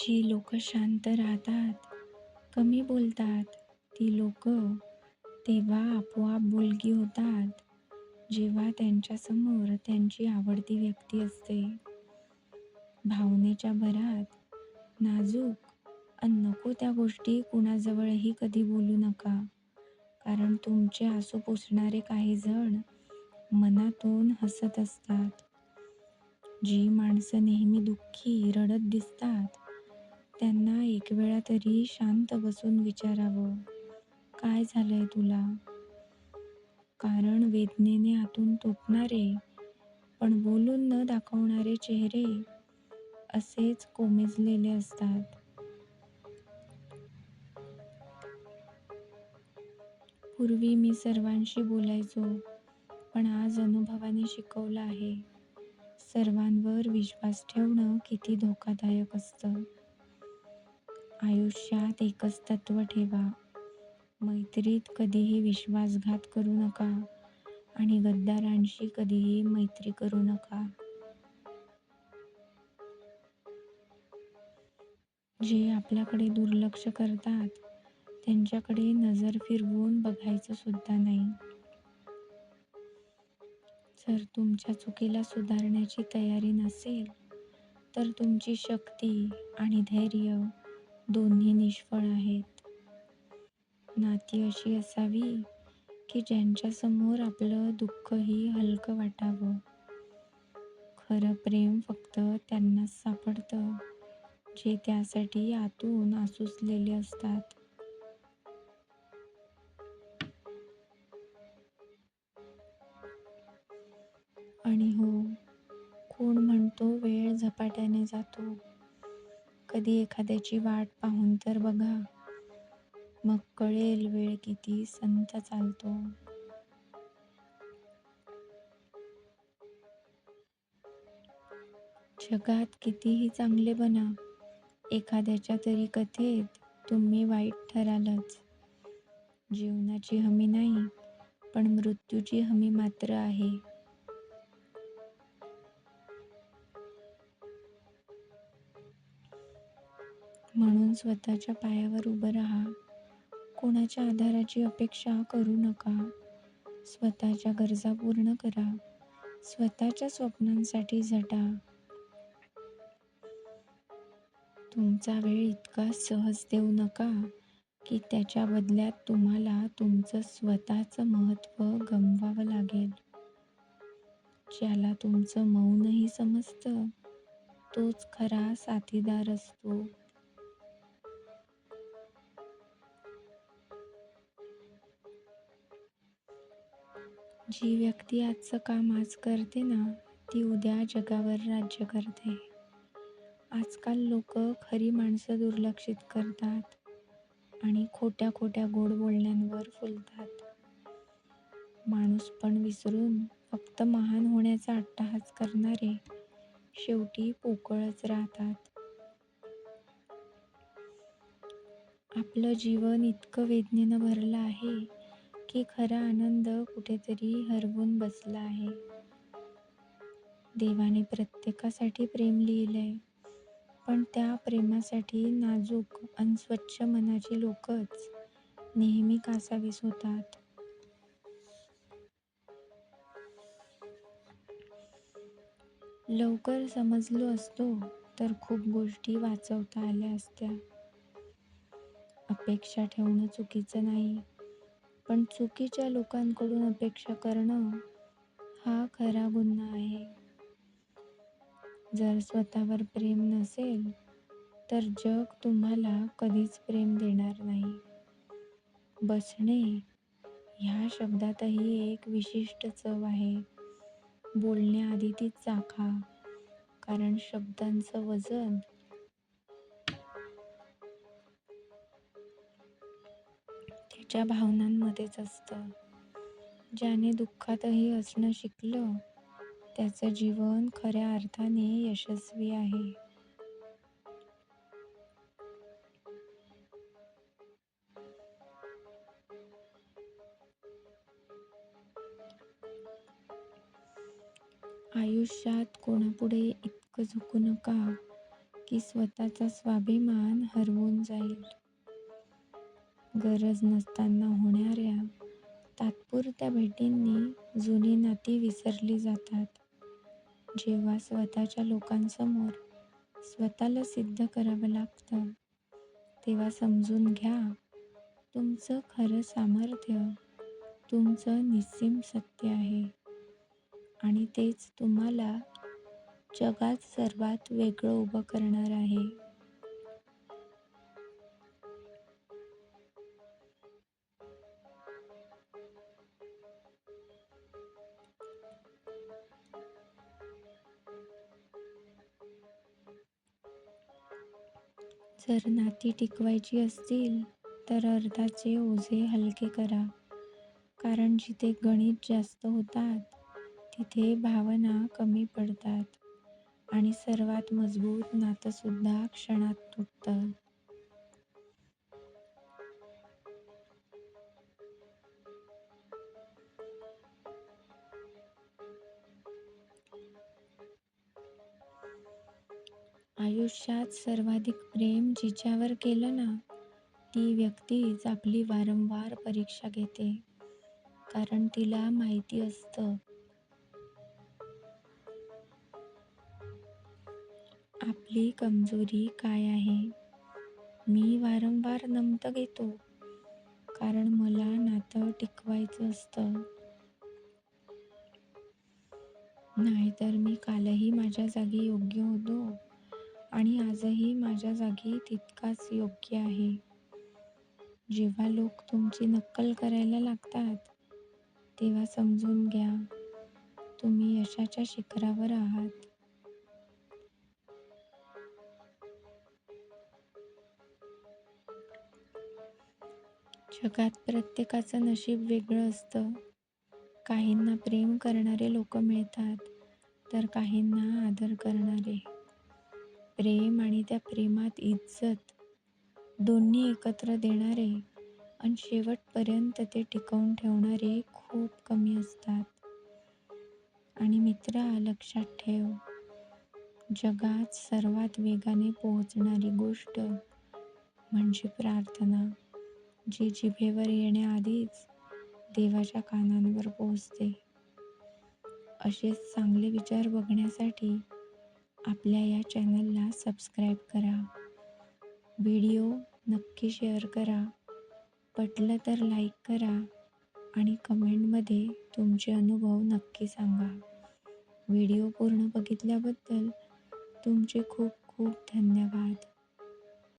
जी लोक शांत राहतात, कमी बोलतात, ती लोक तेव्हा आपोआप बोलकी होतात, जेव्हा त्यांच्यासमोर त्यांची आवडती व्यक्ती असते. भावनेच्या भरात नाजूक आणि नको त्या गोष्टी कुणाजवळही कधी बोलू नका. कारण तुमचे आसू पुसणारे काही जण मनातून हसत असतात. जी माणसं नेहमी दुःखी, रडत दिसतात, त्यांना एक वेळा तरी शांत बसून विचारावं, काय झालंय तुला? कारण वेदनेने आतून तोपणारे पण बोलून न दाखवणारे चेहरे असेच कोमेजलेले असतात. पूर्वी मी सर्वांशी बोलायचो, पण आज अनुभवाने शिकवलं आहे, सर्वांवर विश्वास ठेवणं किती धोकादायक असतं. आयुष्यात एकच तत्त्व ठेवा, मैत्रीत कधीही विश्वासघात करू नका आणि गद्दारांशी कधीही मैत्री करू नका. जे आपल्याकडे दुर्लक्ष करतात, त्यांच्याकडे नजर फिरवून बघायचं सुद्धा नाही. जर तुमच्या चुकीला सुधारण्याची तयारी नसेल, तर तुमची शक्ती आणि धैर्य दोन्ही निष्फळ आहेत. नाती अशी असावी, की ज्यांच्यासमोर आपलं दुःखही हलकं वाटावं. खरं प्रेम फक्त त्यांनाच सापडतं, जे त्यासाठी आतून आसूसलेले असतात. आणि हो, कोण म्हणतो वेळ झपाट्याने जातो, कधी एखाद्याची वाट पाहून तर बघा, मग कळेल वेळ किती संत चालतो. जगात कितीही चांगले बना, एखाद्याच्या तरी कथेत तुम्ही वाईट ठरालच. जीवनाची हमी नाही, पण मृत्यूची हमी मात्र आहे. म्हणून स्वतःच्या पायावर उभं राहा. कोणाच्या आधाराची अपेक्षा करू नका. स्वतःच्या गरजा पूर्ण करा. स्वतःच्या स्वप्नांसाठी झटा. तुमचा वेळ इतका सहज देऊ नका, की त्याच्या बदल्यात तुम्हाला तुमचं स्वतःचं महत्त्व गमवावं लागेल. ज्याला तुमचं मौनही समजतं, तोच खरा साथीदार असतो. जी व्यक्ती आजचं काम आज करते ना, ती उद्या जगावर राज्य करते. आजकाल लोक खरी माणसं दुर्लक्षित करतात आणि खोट्या खोट्या गोड बोलण्यांवर फुलतात. माणूसपण विसरून फक्त महान होण्याचा अट्टाहास करणारे शेवटी पोकळच राहतात. आपलं जीवन इतकं वेदनेनं भरलं आहे, की खरा आनंद कुठेतरी हरवून बसला आहे. देवाने प्रत्येकासाठी प्रेम लिहिलंय, पण त्या प्रेमासाठी नाजूक आणि स्वच्छ मनाची लोकच नेहमी कासावीस होतात. लवकर समजलो असतो, तर खूप गोष्टी वाचवता आल्या असत्या. अपेक्षा ठेवणं चुकीचं नाही, पण चुकीच्या लोकांकडून अपेक्षा करणं हा खरा गुन्हा आहे. जर स्वतःवर प्रेम नसेल, तर जग तुम्हाला कधीच प्रेम देणार नाही. बसणे ह्या शब्दातही एक विशिष्ट चव आहे. बोलण्याआधी ती चाखा, कारण शब्दांचं वजन त्याच्या भावनांमध्येच असतं. ज्याने दुःखातही असणं शिकलं, त्याचं जीवन खऱ्या अर्थाने यशस्वी आहे. आयुष्यात कोणापुढे इतकं झुकू नका, की स्वतःचा स्वाभिमान हरवून जाईल. गरज नसताना होणाऱ्या तात्पुरत्या भेटींनी जुनी नाती विसरली जातात. जेव्हा स्वतःच्या लोकांसमोर स्वतःला सिद्ध करावं लागतं, तेव्हा समजून घ्या तुमचं खरं सामर्थ्य तुमचं निस्सीम सत्य आहे आणि तेच तुम्हाला जगात सर्वात वेगळं उभं करणार आहे. जर नाती टिकवायची असतील तर अर्धाचे ओझे हलके करा. कारण जिथे गणित जास्त होतात, तिथे भावना कमी पडतात आणि सर्वात मजबूत नातंसुद्धा क्षणात तुटतं. आयुष्यात सर्वाधिक प्रेम जिच्यावर केलं ना, ती व्यक्तीच आपली वारंवार परीक्षा घेते. कारण तिला माहिती असतं आपली कमजोरी काय आहे. मी वारंवार नमतं घेतो, कारण मला नातं टिकवायचं असतं. नाहीतर मी कालही माझ्या जागी योग्य होतो आणि आजही माझ्या जागी तितकाच योग्य आहे. जेव्हा लोक तुमची नक्कल करायला लागतात, तेव्हा समजून घ्या तुम्ही यशाच्या शिखरावर आहात. जगात प्रत्येकाचं नशीब वेगळं असतं. काहींना प्रेम करणारे लोक मिळतात, तर काहींना आदर करणारे. प्रेम आणि त्या प्रेमात इज्जत दोन्ही एकत्र देणारे आणि शेवटपर्यंत ते टिकवून ठेवणारे खूप कमी असतात. आणि मित्रा लक्षात ठेव, जगात सर्वात वेगाने पोहोचणारी गोष्ट म्हणजे प्रार्थना, जी जिभेवर येण्याआधीच देवाच्या कानांवर पोहोचते. असेच चांगले विचार बघण्यासाठी आपल्या या चॅनलला सबस्क्राईब करा. व्हिडिओ नक्की शेअर करा, पटलं तर लाईक करा आणि कमेंटमध्ये तुमचे अनुभव नक्की सांगा. व्हिडिओ पूर्ण बघितल्याबद्दल तुमचे खूप खूप धन्यवाद.